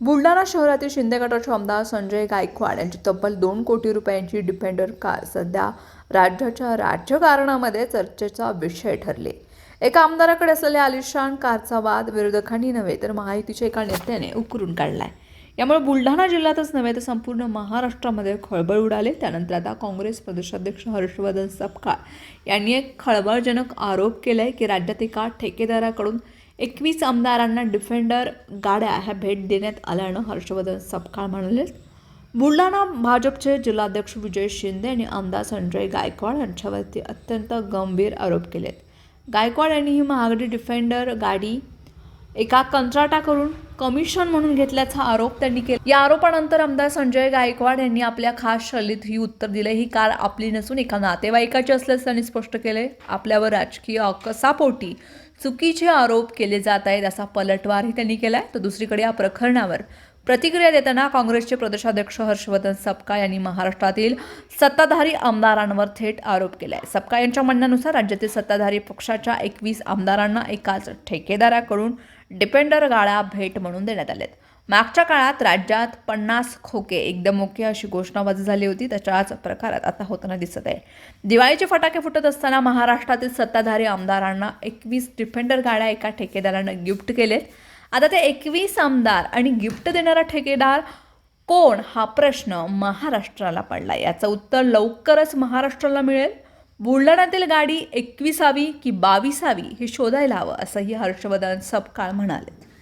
बुलढाणा शहरातील शिंदे गटाचे आमदार संजय गायकवाड यांची तब्बल दोन कोटी रुपयांची डिफेंडर कार सध्या राज्याच्या राजकारणामध्ये चर्चेचा विषय ठरले. एका आमदाराकडे असलेल्या आलिशान कारचा वाद विरोधकांनी नव्हे तर महायुतीच्या एका नेत्याने उकरून काढलाय. यामुळे बुलढाणा जिल्ह्यातच नव्हे तर संपूर्ण महाराष्ट्रामध्ये खळबळ उडाले. त्यानंतर आता काँग्रेस प्रदेशाध्यक्ष हर्षवर्धन सपकाळ यांनी एक खळबळजनक आरोप केलाय की राज्यात एका ठेकेदाराकडून एकवीस आमदारांना डिफेंडर गाड्या ह्या भेट देण्यात आल्यानं हर्षवर्धन सपकाळ म्हणाले बुलढाणा भाजपचे जिल्हाध्यक्ष विजय शिंदे आणि आमदार संजय गायकवाड यांच्यावरती अत्यंत गंभीर आरोप केलेत. गायकवाड यांनी ही महागडी डिफेंडर गाडी एका कंत्राटाकडून कमिशन म्हणून घेतल्याचा आरोप त्यांनी केला. या आरोपानंतर आमदार संजय गायकवाड यांनी आपल्या खास शैलीत ही उत्तर दिले. ही कार आपली नसून एका नातेवाईकाची असल्याचं त्यांनी स्पष्ट केले. आपल्यावर राजकीय अकसापोटी चुकीचे आरोप केले जात आहेत असा पलटवारही त्यांनी केलाय. तर दुसरीकडे या प्रकरणावर प्रतिक्रिया देताना काँग्रेसचे प्रदेशाध्यक्ष हर्षवर्धन सपका यांनी महाराष्ट्रातील सत्ताधारी आमदारांवर थेट आरोप केलाय. सपका यांच्या म्हणण्यानुसार राज्यातील सत्ताधारी पक्षाच्या एकवीस आमदारांना एकाच ठेकेदाराकडून डिपेंडर गाळा भेट म्हणून देण्यात आहेत मागच्या काळात राज्यात पन्नास खोके एकदम ओके अशी घोषणाबाजी झाली होती त्याच्याच प्रकारात आता होताना दिसत आहे. दिवाळीचे फटाके फुटत असताना महाराष्ट्रातील सत्ताधारी आमदारांना एकवीस डिफेंडर गाड्या एका ठेकेदारानं गिफ्ट केलेत. आता ते एकवीस आमदार आणि गिफ्ट देणारा ठेकेदार कोण हा प्रश्न महाराष्ट्राला पडला. याचं उत्तर लवकरच महाराष्ट्राला मिळेल. बुलढाण्यातील गाडी एकविसावी की बावीसावी हे शोधायला हवं असंही हर्षवर्धन सपकाळ म्हणाले.